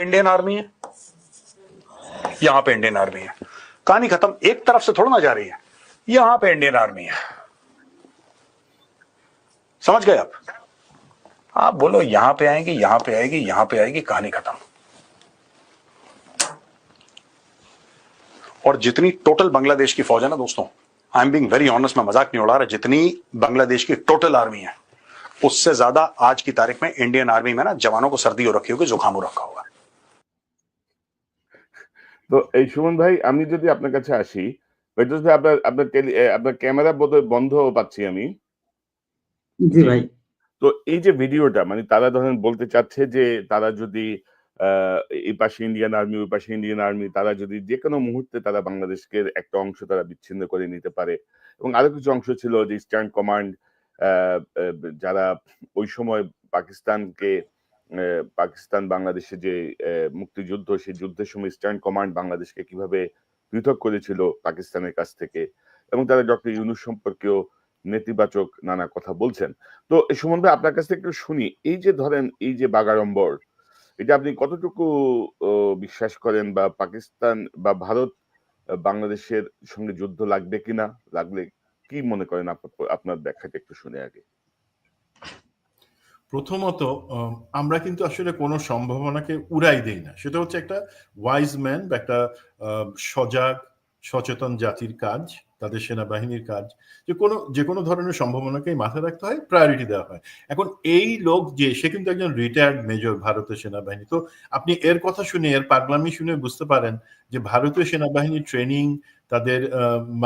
Indian army है। यहाँ पे इंडियन आर्मी है। कहानी खत्म। एक तरफ़ से थोड़ा ना जा रही है। यहाँ पे इंडियन आर्मी है। समझ गए आप? आप बोलो, यहाँ पे आएगी, यहाँ पे आएगी, यहाँ पे आएगी, कहानी खत्म। और जितनी टोटल बांग्लादेश की फौज है ना दोस्तों I am being very honest मैं मज़ाक नहीं उड़ा रहा, जितनी बांग्लादेश की टोटल आर्मी है, उससे ज़्यादा आज की तारीख में इंडियन आर्मी में ना जवानों को सर्दी हो रखी होगी, जुकाम हो रखा होगा। তো এই সুমন ভাই আমি যদি আপনার কাছে আসি ফেরদৌস ভাই আপনার আপনার টেলি আপনার ক্যামেরা বোধহয় বন্ধ পাচ্ছি আমি। জি ভাই। তো এই যে ভিডিওটা মানে তারা ধরেন বলতে চাচ্ছে যে তারা যদি এই পাশে ইন্ডিয়ান আর্মি ওই পাশে ইন্ডিয়ান আর্মি তারা যদি যে কোনো মুহূর্তে তারা বাংলাদেশকে একটা অংশ তারা বিচ্ছিন্ন করে নিতে পারে। এবং আরও কিছু অংশ ছিল যে ইস্টার্ন কমান্ড যারা ওই সময় পাকিস্তানকে পাকিস্তান বাংলাদেশে যে মুক্তিযুদ্ধ, সেই যুদ্ধের সময় ইস্টার্ন কমান্ড বাংলাদেশকে কীভাবে পৃথক করেছিল পাকিস্তানের কাছ থেকে এবং তারা ডক্টর ইউনুস সম্পর্কেও নেতিবাচক নানা কথা বলছেন। তো এই সম্বন্ধে আপনার কাছ থেকে একটু শুনি, এই যে ধরেন, এই যে বাগাড়ম্বর, এটা আপনি কতটুকু বিশ্বাস করেন বা পাকিস্তান বা ভারত বাংলাদেশের সঙ্গে যুদ্ধ লাগবে কিনা? লাগলে কি মনে করেন আপনার ব্যাখ্যাটা একটু শুনে আগে। প্রথমত আমরা কিন্তু আসলে কোনো সম্ভাবনাকে উড়াই দেই না। সেটা হচ্ছে একটা ওয়াইজ ম্যান বা একটা সজাগ, সচেতন জাতির কাজ, তাদের সেনাবাহিনীর কাজ। যে কোনো যে কোনো ধরনের সম্ভাবনাকেই মাথায় রাখতে হয় প্রায়োরিটি দেওয়া হয়। এখন এই লোক যে, সে কিন্তু একজন রিটায়ার্ড মেজর ভারতের সেনাবাহিনী। তো আপনি এর কথা শুনে, এর পাগলামি শুনে বুঝতে পারেন যে ভারতীয় সেনাবাহিনীর ট্রেনিং তাদের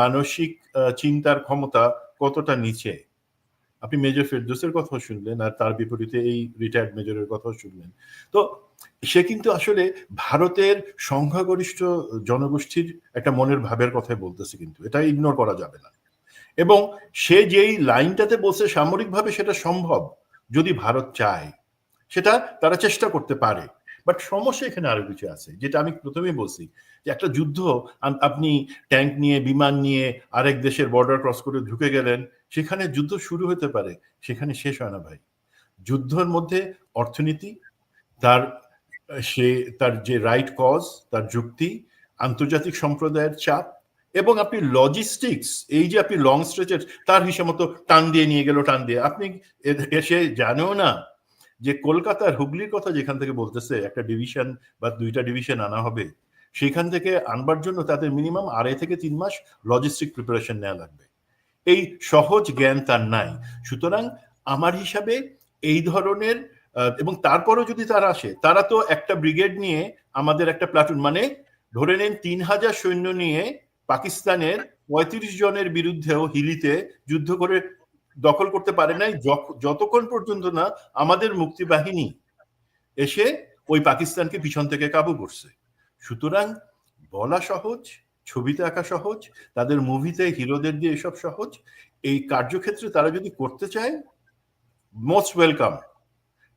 মানসিক চিন্তার ক্ষমতা কতটা নিচে। আপনি মেজর ফেরদোসের কথাও শুনলেন আর তার বিপরীতে এই রিটায়ার্ড মেজরের কথাও শুনলেন। তো সে কিন্তু আসলে ভারতের সংখ্যাগরিষ্ঠ জনগোষ্ঠীর একটা মনের ভাবের কথাই বলতেছে কিন্তু, এটা ইগনোর করা যাবে না। এবং সে যেই লাইনটাতে বলছে সামরিকভাবে সেটা সম্ভব যদি ভারত চায়, সেটা তারা চেষ্টা করতে পারে। বাট সমস্যা এখানে আরও কিছু আছে, যেটা আমি প্রথমেই বলছি, যে একটা যুদ্ধ আপনি ট্যাঙ্ক নিয়ে, বিমান নিয়ে আরেক দেশের বর্ডার ক্রস করে ঢুকে গেলেন সেখানে যুদ্ধ শুরু হতে পারে, সেখানে শেষ হয় না ভাই। যুদ্ধের মধ্যে অর্থনীতি, তার, সে, তার যে রাইট কজ তার যুক্তি, আন্তর্জাতিক সম্প্রদায়ের চাপ এবং আপনি লজিস্টিক্স এই যে আপনি লং স্ট্রেচের তার হিসাব মতো টান দিয়ে নিয়ে গেল, টান দিয়ে। আপনি এসে জানেও না যে কলকাতার হুগলির কথা যেখান থেকে বলতেছে, একটা ডিভিশন বা দুইটা ডিভিশন আনা হবে, সেখান থেকে আনবার জন্য তাদের মিনিমাম আড়াই থেকে তিন মাস লজিস্টিক প্রিপারেশন নেওয়া লাগবে। এই সহজ জ্ঞান তার নাই। সুতরাং আমার হিসাবে এই ধরনের এবং তারপরও যদি তারা আসে, তারা তো একটা ব্রিগেড নিয়ে আমাদের একটা প্লাটুন মানে ধরে নেন তিন হাজার সৈন্য নিয়ে পাকিস্তানের পঁয়ত্রিশ জনের বিরুদ্ধেও হিলিতে যুদ্ধ করে দখল করতে পারে নাই যতক্ষণ পর্যন্ত না আমাদের মুক্তিবাহিনী এসে ওই পাকিস্তানকে পিছন থেকে কাবু করছে। সুতরাং বলা সহজ ছবিতে আঁকা সহজ, তাদের মুভিতে হিরোদের দিয়ে এসব সহজ। এই কার্যক্ষেত্রে তারা যদি করতে চায় মোস্ট ওয়েলকাম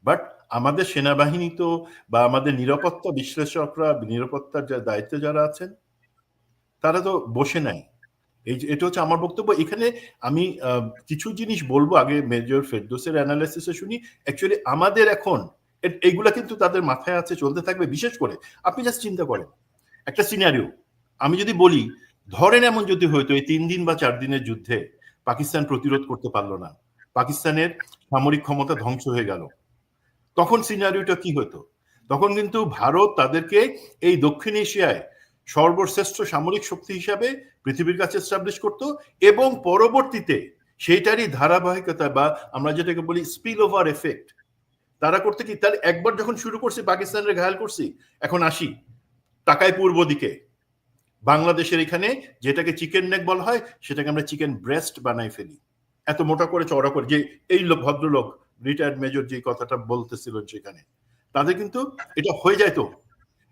বাট আমাদের সেনাবাহিনী তো বা আমাদের নিরাপত্তা বিশ্লেষকরা, নিরাপত্তার যা দায়িত্বে যারা আছেন, তারা তো বসে নাই। এই এটা হচ্ছে আমার বক্তব্য। এখানে আমি কিছু জিনিস বলব, আগে মেজর ফেরদোসের অ্যানালাইসিসে শুনি। অ্যাকচুয়ালি আমাদের এখন এইগুলা কিন্তু তাদের মাথায় আছে, চলতে থাকবে, বিশেষ করে, আপনি জাস্ট চিন্তা করেন। একটা সিনারিও আমি যদি বলি, ধরেন এমন যদি হয়তো এই তিন দিন বা চার দিনের যুদ্ধে পাকিস্তান প্রতিরোধ করতে পারল না। পাকিস্তানের সামরিক ক্ষমতা ধ্বংস হয়ে গেল। তখন সিনারিওটা কি হতো? তখন কিন্তু ভারত তাদেরকে এই দক্ষিণ এশিয়ায় সর্বশ্রেষ্ঠ সামরিক শক্তি হিসাবে পৃথিবীর কাছে এস্টাবলিশ করত এবং পরবর্তীতে সেইটারই ধারাবাহিকতা বা আমরা যেটাকে বলি স্পিল ওভার এফেক্ট তারা করতে কি? তার একবার যখন শুরু করছি, পাকিস্তানের ঘায়াল করছি, এখন আসি টাকায় পূর্ব দিকে। বাংলাদেশের এখানে যেটাকে চিকেন নেক বলা হয়, সেটাকে আমরা চিকেন ব্রেস্ট বানাই ফেলি। এত মোটা করে চড়া করে, যে এই লোক, ভদ্রলোক রিটায়ার্ড মেজর যে কথাটা বলতেছিলেন সেখানে, তাদের কিন্তু এটা হয়ে যায় তো।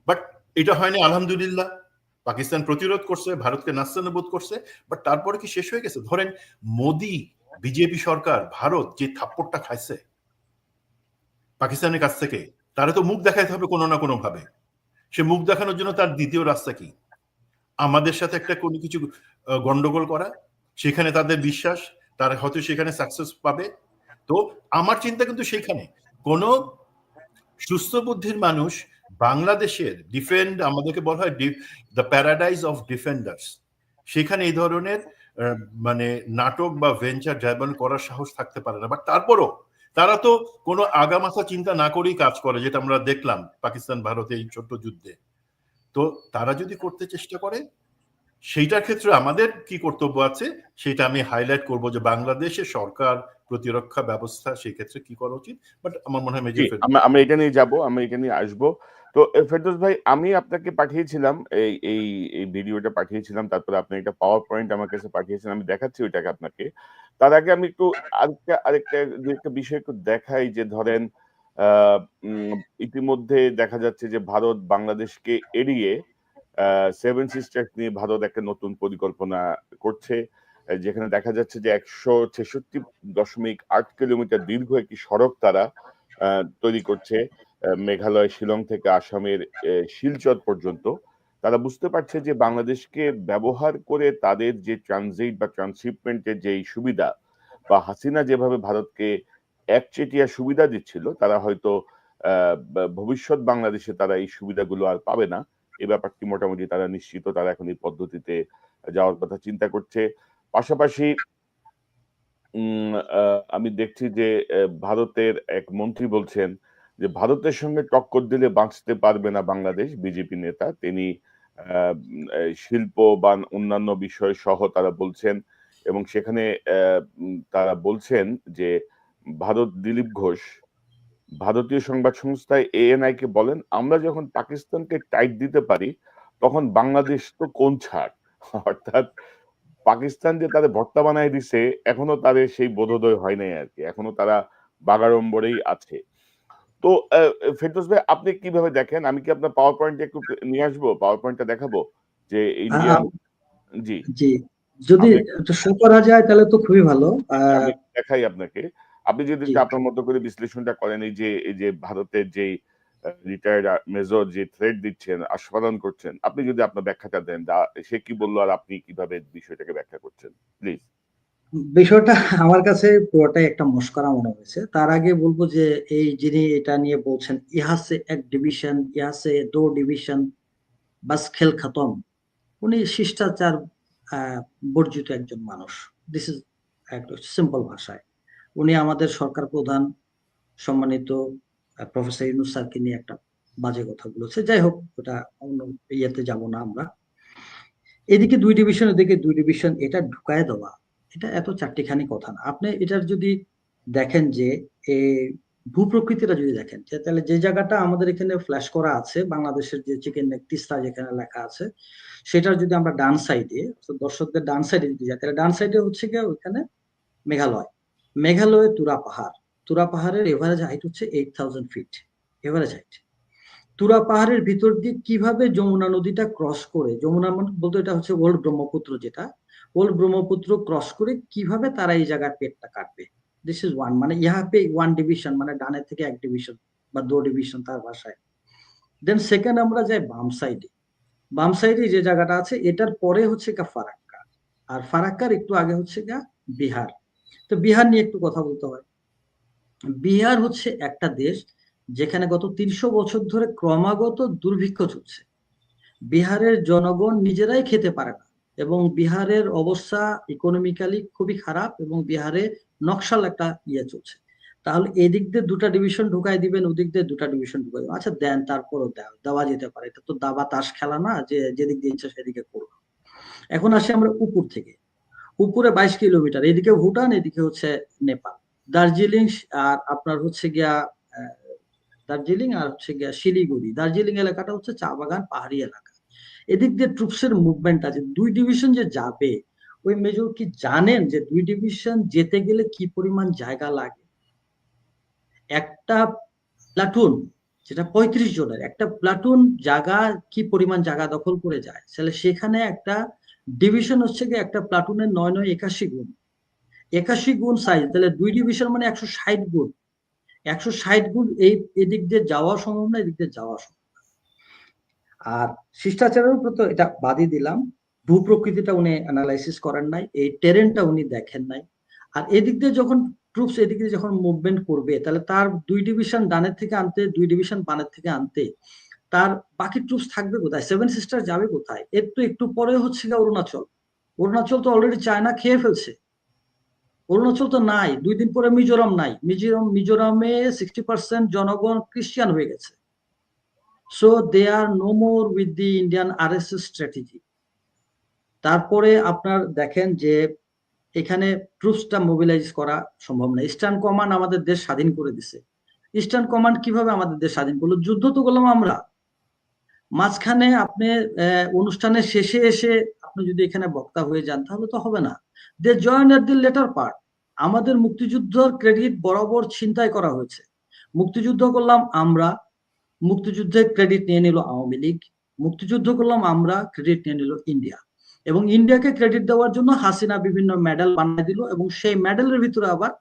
বাট এটা হয়নি, আলহামদুলিল্লাহ। পাকিস্তান প্রতিরোধ করছে, ভারতকে নাস্তানুবোধ করছে বাট তারপরে কি শেষ হয়ে গেছে? ধরেন মোদি, বিজেপি সরকার, ভারত যে থাপ্পড়টা খাইছে, পাকিস্তানের কাছ থেকে, তারা তো মুখ দেখাইতে হবে কোনো না কোনো ভাবে সে মুখ দেখানোর জন্য তার দ্বিতীয় রাস্তা কি? আমাদের সাথে একটা কোনো কিছু গন্ডগোল করা, সেখানে তাদের বিশ্বাস, তারা হয়তো সেখানে সাকসেস পাবে। তো আমার চিন্তা কিন্তু সেইখানে কোন সুস্থ বুদ্ধির মানুষ বাংলাদেশের ডিফেন্ড আমাদেরকে বলা হয় দ্য প্যারাডাইজ অফ ডিফেন্ডার্স সেখানে এই ধরনের মানে নাটক বা ভেঞ্চার ড্রাইভার করার সাহস থাকতে পারে না। বাট তারপরও তারা তো কোনো আগামাথা চিন্তা না করেই কাজ করে, যেটা আমরা দেখলাম পাকিস্তান ভারতে এই ছোট্ট যুদ্ধে। তো তারা যদি করতে চেষ্টা করে সেইটার ক্ষেত্রে আমাদের কি কর্তব্য আছে? সেটা আমি হাইলাইট করব যে বাংলাদেশের সরকার প্রতিরক্ষা ব্যবস্থা সেই ক্ষেত্রে কি করা উচিত? বাট আমার মনে হয় আমরা এটা নিয়ে যাব আমরা এটা নিয়ে আসব। তো ফেরদোস ভাই আমি আপনাকে পাঠিয়েছিলাম এই এই এই ভিডিওটা পাঠিয়েছিলাম তারপরে আপনি একটা পাওয়ার পয়েন্ট আমার কাছে পাঠিয়েছেন আমি দেখাচ্ছি ওইটাকে আপনাকে। তার আগে আমি একটু আরেকটা আরেকটা দু একটা বিষয় একটু দেখাই যে ধরেন আহ, ইতিমধ্যে দেখা যাচ্ছে যে ভারত বাংলাদেশকে এড়িয়ে সেভেন সিস্টার্স নিয়ে ভারত একটা নতুন পরিকল্পনা করছে, যেখানে দেখা যাচ্ছে যে একশো ছেষট্টি দশমিক আট কিলোমিটার দীর্ঘ একটি সড়ক তারা তৈরি করছে মেঘালয়, শিলং থেকে আসামের শিলচর পর্যন্ত। তারা বুঝতে পারছে যে বাংলাদেশকে ব্যবহার করে তাদের যে ট্রানজিট বা ট্রান্সশিপমেন্টের যে সুবিধা, বা হাসিনা যেভাবে ভারতকে একচেটিয়া সুবিধা দিচ্ছিল, তারা হয়তো ভবিষ্যৎ বাংলাদেশে তারা এই সুবিধাগুলো আর পাবে না। এ ব্যাপারটি মোটামুটি তারা নিশ্চিত, তারা এখন এই পদ্ধতিতে যাওয়ার কথা চিন্তা করছে। পাশাপাশি আমি দেখছি যে ভারতের এক মন্ত্রী বলছেন যে, ভারতের সঙ্গে টক্কর দিলে বাঁচতে পারবে না বাংলাদেশ বিজেপি নেতা। তিনি শিল্প বা অন্যান্য বিষয় সহ তারা বলছেন এবং সেখানে তারা বলছেন যে ভারত দিলীপ ঘোষ ভারতীয় সংবাদ সংস্থা এএনআই কে বলেন আমরা যখন পাকিস্তানকে টাইট দিতে পারি তখন বাংলাদেশ তো কোন ছাড়? অর্থাৎ পাকিস্তান যে তাদের ভর্তা বানায় দিছে এখনও তাদের সেই বোধোদয় হয় নাই আর কি। এখনও তারা বাগাড়ম্বরেই আছে। তো ফেরদৌস ভাই আপনি কীভাবে দেখেন? আমি কি আপনার পাওয়ার পয়েন্ট একটু নিয়ে আসব? পাওয়ার পয়েন্টটা দেখাবো যে ইন্ডিয়ান জি। জি। যদি শো করা যায় তাহলে তো খুবই ভালো। দেখাই আপনাকে। আপনি যদি আপনার মতো করে বিশ্লেষণটা করেন এই যে এই যে ভারতের যে রিটায়ার্ড মেজর যে থ্রেড দিচ্ছেন আস্বাদন করছেন আপনি যদি আপনার ব্যাখ্যাটা দেন সে কি বলল আর আপনি কীভাবে বিষয়টাকে ব্যাখ্যা করছেন? প্লিজ বিষয়টা আমার কাছে পুরোটাই একটা মস্করা মনে হয়েছে। তার আগে বলব যে এই যিনি এটা নিয়ে বলছেন ইহা সে এক ডিভিশন ইহা সে দো ডিভিশন বাস খেল খতম। উনি শিষ্টাচার বর্জিত একজন মানুষ। দিস ইজ একটা সিম্পল ভাষায়। উনি আমাদের সরকার প্রধান, সম্মানিত প্রফেসর ইউনুস স্যারকে নিয়ে একটা বাজে কথা বলেছে। যাই হোক, ওটা অন্য ইয়েতে যাব না আমরা। এদিকে দুই ডিভিশন এদিকে দুই ডিভিশন এটা ঢুকায় দেওয়া। এটা এত চারটিখানি কথা না। আপনি এটার যদি দেখেন যে ভূপ্রকৃতিটা যদি দেখেন তাহলে যে জায়গাটা আমাদের এখানে ফ্ল্যাশ করা আছে, বাংলাদেশের যে চিকেন তিস্তা যেখানে লেখা আছে, সেটার যদি আমরা ডান সাইডে দর্শকদের ডান সাইডে যদি যাই, তাহলে ডান সাইডে হচ্ছে গিয়ে ওইখানে মেঘালয়। মেঘালয়ে তুরা পাহাড়। তুরা পাহাড়ের এভারেজ হাইট হচ্ছে eight thousand feet average height Tura পাহাড়ের ভিতর দিয়ে কীভাবে যমুনা নদীটা ক্রস করে, যমুনা মানে বলতে এটা হচ্ছে ওল্ড ব্রহ্মপুত্র যেটা ওল্ড ব্রহ্মপুত্র ক্রস করে কীভাবে তারা এই জায়গার পেটটা কাটবে। দিস ইজ ওয়ান মানে ইহা পে ওয়ান ডিভিশন মানে ডানের থেকে এক ডিভিশন বা দো ডিভিশন তার ভাষায়। দেন সেকেন্ড আমরা যাই বাম সাইডে বাম সাইডে যে জায়গাটা আছে, এটার পরে হচ্ছে গা ফারাক্কা আর ফারাক্কার একটু আগে হচ্ছে গা বিহার। তো বিহার নিয়ে একটু কথা বলতে হয়। বিহার হচ্ছে একটা দেশ যেখানে গত তিনশো বছর ধরে ক্রমাগত দুর্ভিক্ষ চলছে। বিহারের জনগণ নিজেরাই খেতে পারে না এবং বিহারের অবস্থা ইকোনমিক্যালি খুবই খারাপ এবং বিহারে নকশাল একটা ইয়ে চলছে। তাহলে এদিক দিয়ে দুটা ডিভিশন ঢুকাই দিবেন, ওদিক দিয়ে দুটা ডিভিশন ঢুকাই দিবেন। আচ্ছা দেন তারপরও দেওয়া যেতে পারে। এটা তো দাবা তাস খেলা না, যে যেদিক দিয়ে ইচ্ছা সেদিকে করব এখন আসি আমরা উপর থেকে। উপরে বাইশ কিলোমিটার, এদিকে ভুটান, এদিকে হচ্ছে নেপাল। দার্জিলিং আর আপনার হচ্ছে গিয়া দার্জিলিং আর হচ্ছে গিয়া শিলিগুড়ি। দার্জিলিং এলাকাটা হচ্ছে চা বাগান, পাহাড়ি এলাকা। এদিক দিয়ে ট্রুপসের মুভমেন্ট আছে। দুই ডিভিশন যে যাবে, ওই মেজর কি জানেন যে দুই ডিভিশন যেতে গেলে কি পরিমাণ জায়গা লাগে? একটা প্লাটুন যেটা পঁয়ত্রিশ জনের, একটা প্লাটুন জায়গা কি পরিমাণ জায়গা দখল করে যায়? তাহলে সেখানে একটা ডিভিশন হচ্ছে গিয়ে একটা প্লাটুনের নয় নয় একাশি গুণ। একাশি গুণ সাইজ তাহলে দুই ডিভিশন মানে একশো ষাট গুণ। একশো ষাট গুণ এই, এদিক দিয়ে যাওয়া সম্ভব না, এদিক দিয়ে যাওয়া সম্ভব আর শিষ্টাচারের উপর তো এটা বাদই দিলাম। ভূপ্রকৃতিটা উনি অ্যানালাইসিস করেন নাই, এই টেরেনটা উনি দেখেন নাই। আর এদিক দিয়ে যখন ট্রুপস এদিক দিয়ে যখন মুভমেন্ট করবে, তাহলে তার দুই ডিভিশন ডানের থেকে আনতে, দুই ডিভিশন বানের থেকে আনতে তার বাকি ট্রুপস থাকবে কোথায়? সেভেন সিস্টার যাবে কোথায়? এর তো একটু পরে হচ্ছে গিয়ে অরুণাচল। অরুণাচল তো অলরেডি চায়না খেয়ে ফেলছে। অরুণাচল তো নাই। দুই দিন পরে মিজোরাম নাই। মিজোরাম মিজোরামে সিক্সটি পার্সেন্ট জনগণ খ্রিস্টান হয়ে গেছে। So they are no more with the Indian R S S strategy তারপরে আপনার দেখেন যে এখানে ট্রুপসটা মোবিলাইজ করা সম্ভব না। ইস্টার্ন কমান্ড আমাদের দেশ স্বাধীন করে দিছে। ইস্টার্ন কমান্ড কীভাবে আমাদের দেশ স্বাধীন করল? যুদ্ধ তো করলাম আমরা। মাঝখানে আপনি অনুষ্ঠানের শেষে এসে আপনি যদি এখানে বক্তা হয়ে যান, তাহলে তো হবে না। They join at the latter part. আমাদের মুক্তিযুদ্ধের ক্রেডিট বরাবর ছিনতাই করা হয়েছে। মুক্তিযুদ্ধ করলাম আমরা মুক্তিযুদ্ধের ক্রেডিট নিয়ে নিল আওয়ামী লীগ, মুক্তিযুদ্ধ করলাম আমরা, ক্রেডিট নিয়ে নিল ইন্ডিয়া। এবং ইন্ডিয়াকে ক্রেডিট দেওয়ার জন্য হাসিনা বিভিন্ন মেডেল বানিয়ে দিল এবং সেই মেডেলের ভিতরে আবার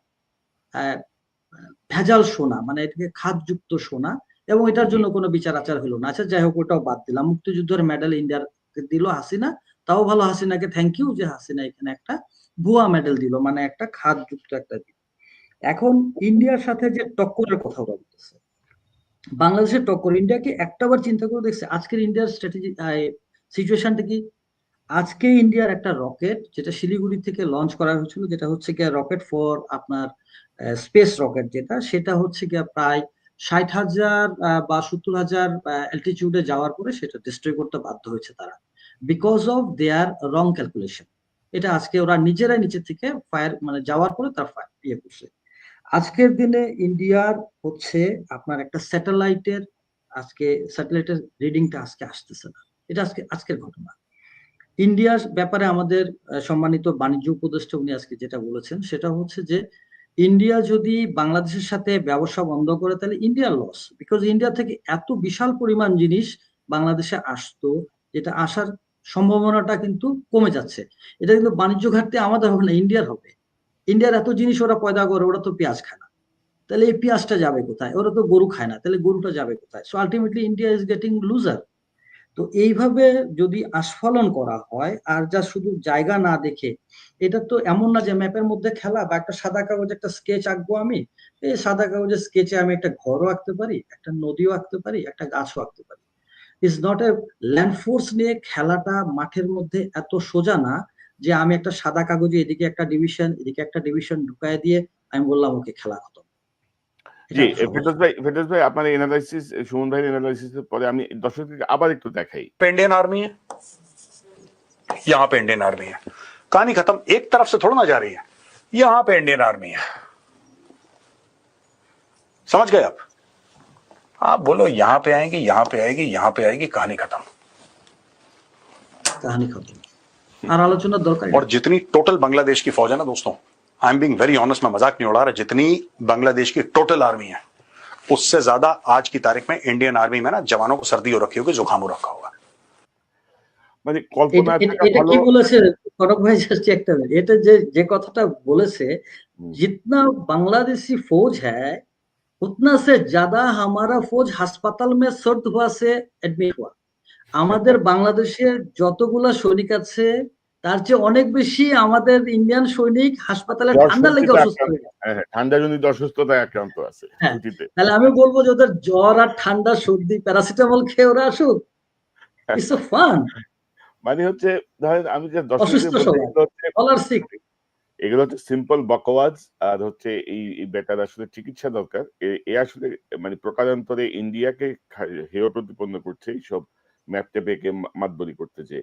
ভেজাল সোনা মানে এটাকে খাদযুক্ত সোনা এবং এটার জন্য কোনো বিচার আচার হলো না। আচ্ছা যাই হোক ওটাও বাদ দিলাম। মুক্তিযুদ্ধের মেডেল ইন্ডিয়ার দিল হাসিনা। তাও ভালো হাসিনাকে থ্যাংক ইউ যে হাসিনা এখানে একটা ভুয়া মেডেল দিল মানে একটা খাদযুক্ত একটা দিল। এখন ইন্ডিয়ার সাথে যে টক্করের কথা বলতেছে বাংলাদেশের টক্কর ইন্ডিয়াকে একটাবার চিন্তা করে দেখছে আজকের ইন্ডিয়ার স্ট্র্যাটেজি সিচুয়েশনটা কি? আজকে ইন্ডিয়ার একটা রকেট যেটা শিলিগুড়ি থেকে লঞ্চ করা হয়েছিল যেটা হচ্ছে গিয়ে রকেট ফর আপনার স্পেস রকেট যেটা সেটা হচ্ছে গিয়ে প্রায় ষাট হাজার বা সত্তর হাজার অ্যালটিটিউডে যাওয়ার পরে সেটা ডিস্ট্রয় করতে বাধ্য হয়েছে তারা। Because of their wrong calculation এটা আজকে ওরা নিজেরাই নিচে থেকে ফায়ার মানে যাওয়ার পরে তার ফায়ার ইয়ে করছে। আজকের দিনে ইন্ডিয়ার হচ্ছে আপনার একটা স্যাটেলাইটের আজকে স্যাটেলাইটের রিডিংটা আজকে আসতেছে না। এটা আজকে, আজকের ঘটনা। ইন্ডিয়ার ব্যাপারে আমাদের সম্মানিত বাণিজ্য উপদেষ্টা উনি আজকে যেটা বলেছেন, সেটা হচ্ছে যে ইন্ডিয়া যদি বাংলাদেশের সাথে ব্যবসা বন্ধ করে, তাহলে ইন্ডিয়ার লস বিকজ ইন্ডিয়া থেকে এত বিশাল পরিমাণ জিনিস বাংলাদেশে আসতো, যেটা আসার সম্ভাবনাটা কিন্তু কমে যাচ্ছে। এটা কিন্তু বাণিজ্য ঘাটতি আমাদের হবে না ইন্ডিয়ার হবে। ইন্ডিয়ার এত জিনিস ওরা পয়দা করে, ওরা তো পেঁয়াজ খায় না। তাহলে এই পেঁয়াজটা যাবে কোথায়? ওরা তো গরু খায় না, তাহলে গরুটা যাবে কোথায়? So ultimately India is getting loser তো এইভাবে যদি আস্ফলন করা হয় আর যা শুধু জায়গা না দেখে, এটা তো এমন না যে ম্যাপের মধ্যে খেলা বা একটা সাদা কাগজে একটা স্কেচ আঁকবো আমি, এই সাদা কাগজের স্কেচে আমি একটা ঘরও আঁকতে পারি, একটা নদীও আঁকতে পারি, একটা গাছও আঁকতে পারি। Is not a land force নিয়ে খেলাটা মাঠের মধ্যে এত সোজা না যে আমি একটা সাদা কাগজে এদিকে একটা ডিভিশন এদিকে একটা ডিভিশন ঢুকায় দিয়ে আমি বললাম ওকে খেলা এটা জি এত সহজ ফেরদৌস ভাই ফেরদৌস ভাই আপনার এনালাইসিস সুমন ভাইয়ের এনালাইসিসের পরে আমি দর্শকদেরকে আবার একটু দেখাই पे इंडियन आर्मी है यहां पे इंडियन आर्मी है कहानी खत्म एक तरफ से थोड़ा ना जा रही है यहां पे इंडियन आर्मी है समझ गए आप आप बोलो यहां पे आएगी यहां पे आएगी यहां पे आएगी कहानी खत्म কাহানি খতম আর আলোচনার দরকার और जितनी टोटल बांग्लादेश की फौज है ना दोस्तों I am being very honest मैं मजाक नहीं उड़ा रहा जितनी बांग्लादेश की टोटल आर्मी है उससे ज्यादा आज की तारीख में इंडियन आर्मी में ना जवानों को सर्दी हो रखी होगी जुकाम हो रखा होगा মানে কল্পনা এটা- এটা থাকা এটা ভালো কি বলেছে কনক ভাই জাস্ট একটা মিনিট এটা যে যে কথাটা বলেছে হুম। जितना बांग्लादेशी फौज है उतना से ज्यादा हमारा फौज হাসপাতাল में सर्द हुआ से एडमिट हुआ আমাদের বাংলাদেশের যতগুলা সৈনিক আছে তার চেয়ে অনেক বেশি আমাদের ইন্ডিয়ান সৈনিক হাসপাতালে ঠান্ডা লেগে অসুস্থ হয়ে। হ্যাঁ, হ্যাঁ, অসুস্থতায় আক্রান্ত আছে হ্যাঁ। তাহলে আমি বলব যে ওদের জ্বর আর ঠান্ডা সর্দি প্যারাসিটামল খেয়ে ওরা আসুক। ইটস ফান মানে হচ্ছে ধরেন আমি যে দর্শকদের। এগুলো হচ্ছে সিম্পল বকওয়াজ আর হচ্ছে এই বেটার আসলে চিকিৎসা দরকার। এ- আসলে মানে প্রকারান্তরে ইন্ডিয়াকে হেয় প্রতিপন্ন করছে এইসব ম্যাপ টেপেকে মাতবরি করতে যে